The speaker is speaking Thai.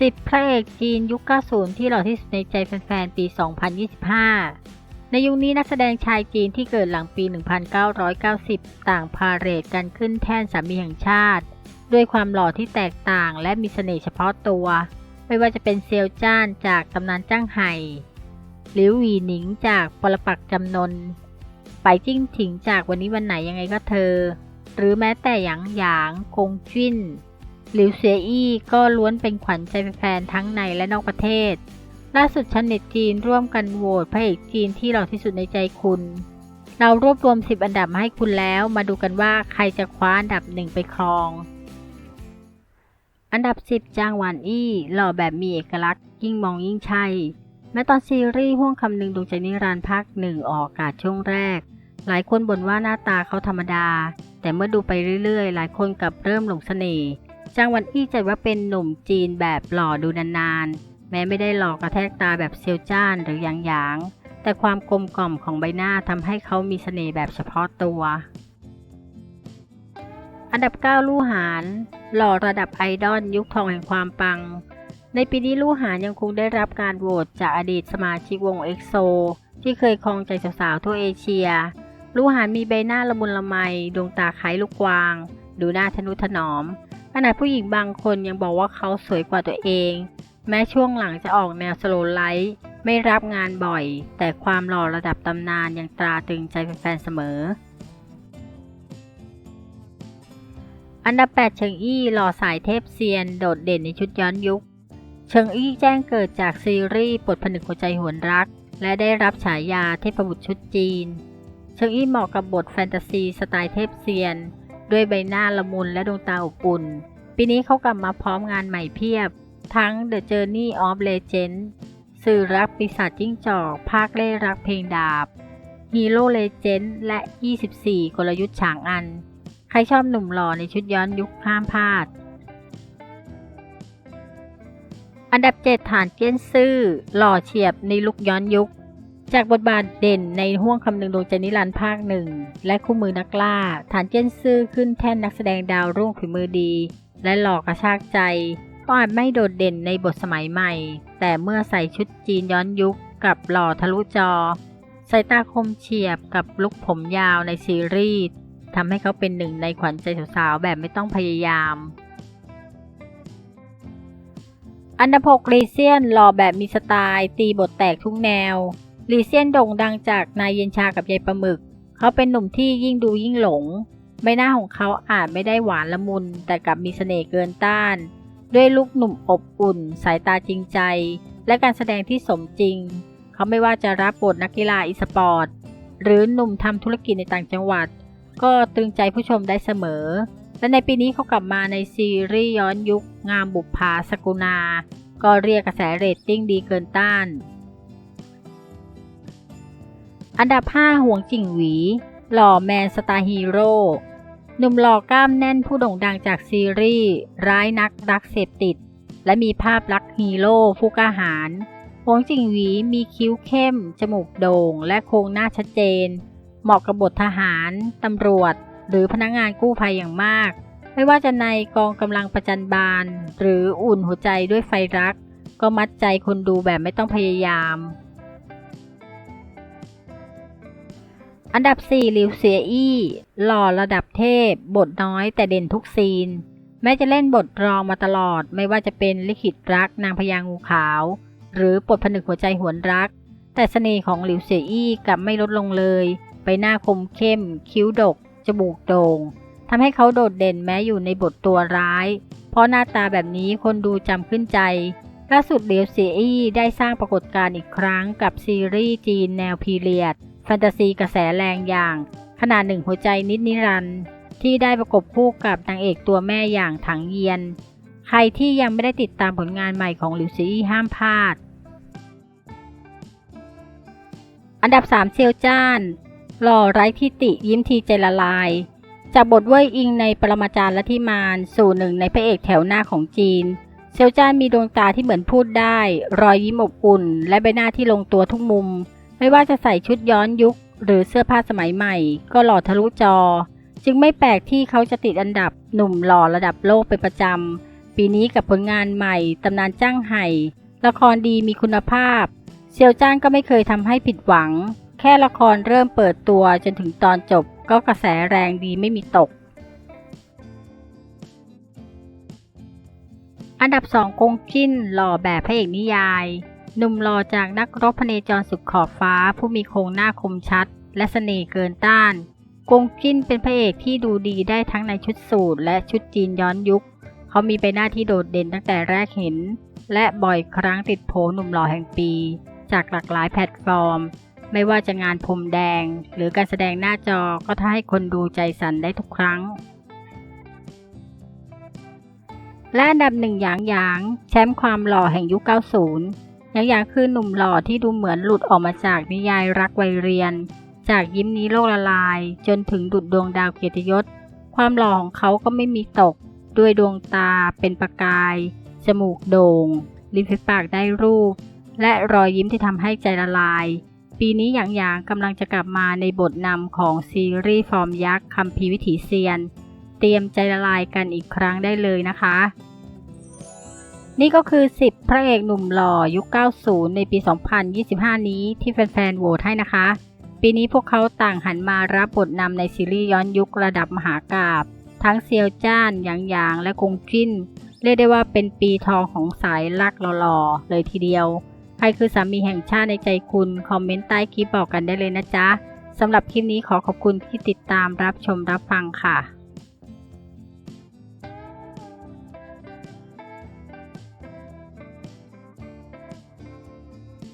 10 พระเอกจีนยุค 90 ที่หล่อที่สุดในใจแฟนๆ ปี 2025 ในยุคนี้นักแสดงชายจีนที่เกิดหลังปี 1990 ต่างพาเหรดกันขึ้นแท่นสามีแห่งชาติ ด้วยความหล่อที่แตกต่างและมีเสน่ห์เฉพาะตัว ไม่ว่าจะเป็นเซียวจ้านจากตำนานจ้างไห่หรือหวีหนิงจากปรปักจำนน ไปจิ้งถิงจากวันนี้วันไหนยังไงก็เธอ หรือแม้แต่หยางหยางคงจิ้น หลิวเสียอี้ก็ล้วนเป็นขวัญใจแฟนๆทั้งในและนอกประเทศ ล่าสุดชาวเน็ตจีนร่วมกันโหวตพระเอกจีนที่หล่อที่สุดในใจคุณ เรารวบรวม 10 อันดับมาให้คุณแล้วมาดูกันว่าใครจะคว้าอันดับหนึ่งไปครอง อันดับ 10 จางหวานอี้หล่อแบบมีเอกลักษณ์ ยิ่งมองยิ่งใช่แม้ตอนซีรีส์ห่วงคำหนึ่งดวงใจนิรันดร์ภาคหนึ่งออกอากาศช่วงแรก หลายคนบ่นว่าหน้าตาเขาธรรมดา แต่เมื่อดูไปเรื่อยๆ หลายคนกลับเริ่มหลงเสน่ห์ จางวันอี้จัดว่าเป็นหนุ่มจีนแบบหล่อดูนานๆ แม้ไม่ได้หล่อกระแทกตาแบบเซียวจ้านหรือหยางหยางแต่ความกลมกล่อมของใบหน้าทำให้เขามีเสน่ห์แบบเฉพาะตัว อันดับ 9 ลู่หานหล่อระดับไอดอลยุคทองแห่งความปัง ในปีนี้ลู่หานยังคงได้รับการโหวตจากอดีตสมาชิกวงเอ็กโซที่เคยครองใจสาวๆทั่วเอเชีย ลู่หานมีใบหน้าละมุนละไม ดวงตาคล้ายลูกกวาง ดูหน้าทนุถนอม ขณะผู้หญิงบางคนยังบอกว่าเขาสวยกว่าตัวเอง แม้ช่วงหลังจะออกแนวสโลว์ไลท์ไม่รับงานบ่อย แต่ความหล่อระดับตำนานยังตราตรึงใจแฟนๆเสมอ อันดับ 8เฉิงอี้หล่อสายเทพเซียน โดดเด่นในชุดย้อนยุคเฉิงอี้แจ้งเกิดจากซีรีส์ปลดผนึกหัวใจหวนรัก และได้รับฉายาเทพบุตรชุดจีนเฉิงอี้เหมาะกับบทแฟนตาซีสไตล์เทพเซียน ด้วยใบหน้าละมุนและดวงตาอบอุ่น ปีนี้เขากลับมาพร้อมงานใหม่เพียบ ทั้ง The Journey of Legend สื่อรักปีศาจจิ้งจอก ภาคเล่รักเพลงดาบ Hero Legend และ 24 กลยุทธ์ฉางอัน ใครชอบหนุ่มหล่อในชุดย้อนยุคห้ามพลาด อันดับ 7 ฐานเจี้ยนซื่อ หล่อเฉียบในลุคย้อนยุค จากบทบาทเด่นในห่วงคำนึงดวงใจนิรันดร์ภาคหนึ่งและคู่มือนักล่า ฐานเจ้นซื่อขึ้นแท่นนักแสดงดาวรุ่งฝีมือดี และหล่อกระชากใจก็อาจไม่โดดเด่นในบทสมัยใหม่ แต่เมื่อใส่ชุดจีนย้อนยุคกับหล่อทะลุจอสายตาคมเฉียบกับลุคผมยาวในซีรีส์ทำให้เขาเป็นหนึ่งในขวัญใจสาวๆแบบไม่ต้องพยายาม อันดับ6ลีเซียนหล่อแบบมีสไตล์ ตีบทแตกทุกแนว ลีเซียนโด่งดังจากนายเย็นชากับยายปลาหมึก เขาเป็นหนุ่มที่ยิ่งดูยิ่งหลง ใบหน้าของเขาอาจไม่ได้หวานละมุน แต่กลับมีเสน่ห์เกินต้าน ด้วยลุคหนุ่มอบอุ่น สายตาจริงใจ และการแสดงที่สมจริง เขาไม่ว่าจะรับบทนักกีฬาอีสปอร์ต หรือหนุ่มทำธุรกิจในต่างจังหวัด ก็ตรึงใจผู้ชมได้เสมอ และในปีนี้เขากลับมาในซีรีส์ย้อนยุค งามบุปผาสกุณาก็เรียกกระแสเรตติ้งดีเกินต้าน อันดับ 5 ห่วงจิงหวี หล่อแมนสตาร์ฮีโร่หนุ่มหล่อกล้ามแน่นผู้โด่งดังจากซีรีส์ ร้ายนักรักเสพติด และมีภาพลักษณ์ฮีโร่ผู้กล้าหาญหวงจิงหวีมีคิ้วเข้ม จมูกโด่ง และโครงหน้าชัดเจน เหมาะกับบททหาร ตำรวจ หรือพนักงงานกู้ภัยอย่างมาก ไม่ว่าจะในกองกำลังประจันบาน หรืออุ่นหัวใจด้วยไฟรัก ก็มัดใจคนดูแบบไม่ต้องพยายาม อันดับ4หลิวเสียอี้หล่อระดับเทพ บทน้อยแต่เด่นทุกซีน แม้จะเล่นบทรองมาตลอด ไม่ว่าจะเป็นลิขิตรักนางพญางูขาว หรือปลดผนึกหัวใจหวนรัก แต่เสน่ห์ของหลิวเสียอี้กลับไม่ลดลงเลย ใบหน้าคมเข้ม คิ้วดก จมูกโด่งทำให้เขาโดดเด่นแม้อยู่ในบทตัวร้าย เพราะหน้าตาแบบนี้คนดูจำขึ้นใจล่าสุดเหลียวเสียอี้ได้สร้างปรากฏการณ์อีกครั้งกับซีรีส์จีนแนวพีเรียด แฟนตาซีกระแสแรงอย่าง ขนาดหนึ่งหัวใจนิดนิรันด์ที่ได้ประกบคู่กับนางเอกตัวแม่อย่างถังเยียน ใครที่ยังไม่ได้ติดตามผลงานใหม่ของหลิวซีห้ามพลาด อันดับ 3 เซียวจ้านหล่อไร้ทิติยิ้มทีใจละลาย จากบทเว่ยอิงในปรมาจารย์และที่มานสู่หนึ่งในพระเอกแถวหน้าของจีน เซียวจ้านมีดวงตาที่เหมือนพูดได้ รอยยิ้มอบอุ่น และใบหน้าที่ลงตัวทุกมุม ไม่ว่าจะใส่ชุดย้อนยุค หรือเสื้อผ้าสมัยใหม่ ก็หล่อทะลุจอ จึงไม่แปลกที่เขาจะติดอันดับหนุ่มหล่อระดับโลกเป็นประจำ ปีนี้กับผลงานใหม่ ตำนานจ้างไห่ละครดีมีคุณภาพ เซียวจ้านก็ไม่เคยทำให้ผิดหวัง แค่ละครเริ่มเปิดตัวจนถึงตอนจบ ก็กระแสแรงดีไม่มีตก อันดับสองกงจิ้นหล่อแบบพระเอกนิยาย หนุ่มหล่อจากนักรบพเนจรสุดขอบฟ้า ผู้มีโครงหน้าคมชัด และเสน่ห์เกินต้าน กงจิ้นเป็นพระเอกที่ดูดีได้ทั้งในชุดสูทและชุดจีนย้อนยุค เขามีใบหน้าที่โดดเด่นตั้งแต่แรกเห็น และบ่อยครั้งติดโผหนุ่มหล่อแห่งปี จากหลากหลายแพลตฟอร์ม ไม่ว่าจะงานพรมแดง หรือการแสดงหน้าจอก็ทำให้คนดูใจสั่นได้ทุกครั้งและอันดับหนึ่งหยางหยาง แชมป์ความหล่อแห่งยุค 90 ยางหยางคือหนุ่มหล่อที่ดูเหมือนหลุดออกมาจากนิยายรักวัยเรียน จากยิ้มนี้โลกละลาย จนถึงดุดดวงดาวเกียรติยศ ความหล่อของเขาก็ไม่มีตก ด้วยดวงตาเป็นประกาย จมูกโด่งริมฝีปากได้รูป และรอยยิ้มที่ทำให้ใจละลาย ปีนี้หยางหยางกำลังจะกลับมาในบทนำของซีรีส์ฟอร์มยักษ์คัมภีวิถีเซียน เตรียมใจละลายกันอีกครั้งได้เลยนะคะ นี่ก็คือ 10 พระเอกหนุ่มหล่อยุค 90 ในปี 2025 นี้ที่แฟนๆโหวตให้นะคะ ปีนี้พวกเขาต่างหันมารับบทนำในซีรีส์ย้อนยุคระดับมหากาบทั้งเซียวจ้านหยางหยางและกงจิ้น เรียกได้ว่าเป็นปีทองของสายลักหล่อๆเลยทีเดียว ใครคือสามีแห่งชาติในใจคุณ คอมเมนต์ใต้คลิปบอกกันได้เลยนะจ๊ะสำหรับคลิปนี้ขอขอบคุณที่ติดตามรับชมรับฟังค่ะ